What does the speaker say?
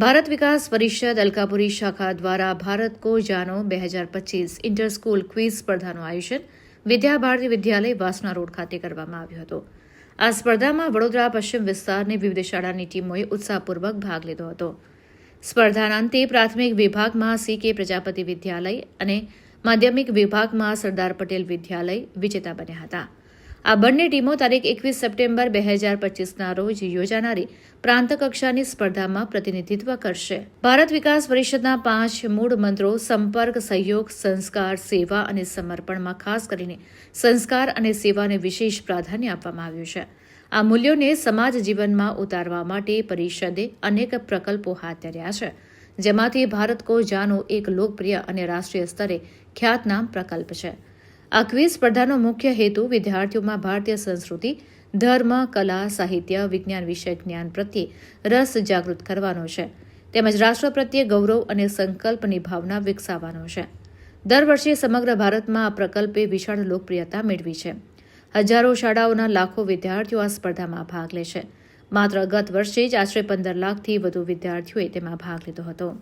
ભારત વિકાસ પરિષદ અલકાપુરી શાખા દ્વારા ભારત કો જાનો બે હજાર પચીસ ઇન્ટર સ્કૂલ ક્વિઝ સ્પર્ધાનું આયોજન વિદ્યા ભારતી વિદ્યાલય વાસના રોડ ખાતે કરવામાં આવ્યું હતું. આ સ્પર્ધામાં વડોદરા, પશ્ચિમ વિસ્તારની વિવિધ શાળાની ટીમોએ ઉત્સાહપૂર્વક ભાગ લીધો હતો. સ્પર્ધાના અંતે પ્રાથમિક વિભાગમાં સી કે પ્રજાપતિ વિદ્યાલય અને માધ્યમિક વિભાગમાં સરદાર પટેલ વિદ્યાલય વિજેતા બન્યા હતા. આ બંને ટીમો તારીખ એકવીસ સપ્ટેમ્બર બે હજાર પચીસના રોજ યોજાનારી પ્રાંત કક્ષાની સ્પર્ધામાં પ્રતિનિધિત્વ કરશે. ભારત વિકાસ પરિષદના પાંચ મૂળ મંત્રો સંપર્ક, સહયોગ, સંસ્કાર, સેવા અને સમર્પણમાં ખાસ કરીને સંસ્કાર અને સેવાને વિશેષ પ્રાધાન્ય આપવામાં આવ્યું છે. આ મૂલ્યોને સમાજ જીવનમાં ઉતારવા માટે પરિષદે અનેક પ્રકલ્પો હાથ ધર્યા છે, જેમાંથી ભારત કો જાનો એક લોકપ્રિય અને રાષ્ટ્રીય સ્તરે ખ્યાતનામ પ્રકલ્પ છે. આ ક્વિઝ સ્પર્ધાનો મુખ્ય હેતુ વિદ્યાર્થીઓમાં ભારતીય સંસ્કૃતિ, ધર્મ, કલા, સાહિત્ય, વિજ્ઞાન વિષય જ્ઞાન પ્રત્યે રસ જાગૃત કરવાનો છે. તેમજ રાષ્ટ્ર પ્રત્યે ગૌરવ અને સંકલ્પની ભાવના વિકસાવવાનો છે. દર વર્ષે સમગ્ર ભારતમાં આ પ્રકલ્પે વિશાળ લોકપ્રિયતા મેળવી છે. હજારો શાળાઓના લાખો વિદ્યાર્થીઓ આ સ્પર્ધામાં ભાગ લે છે. માત્ર ગત વર્ષે જ આશરે પંદર લાખથી વધુ વિદ્યાર્થીઓએ તેમાં ભાગ લીધો હતો.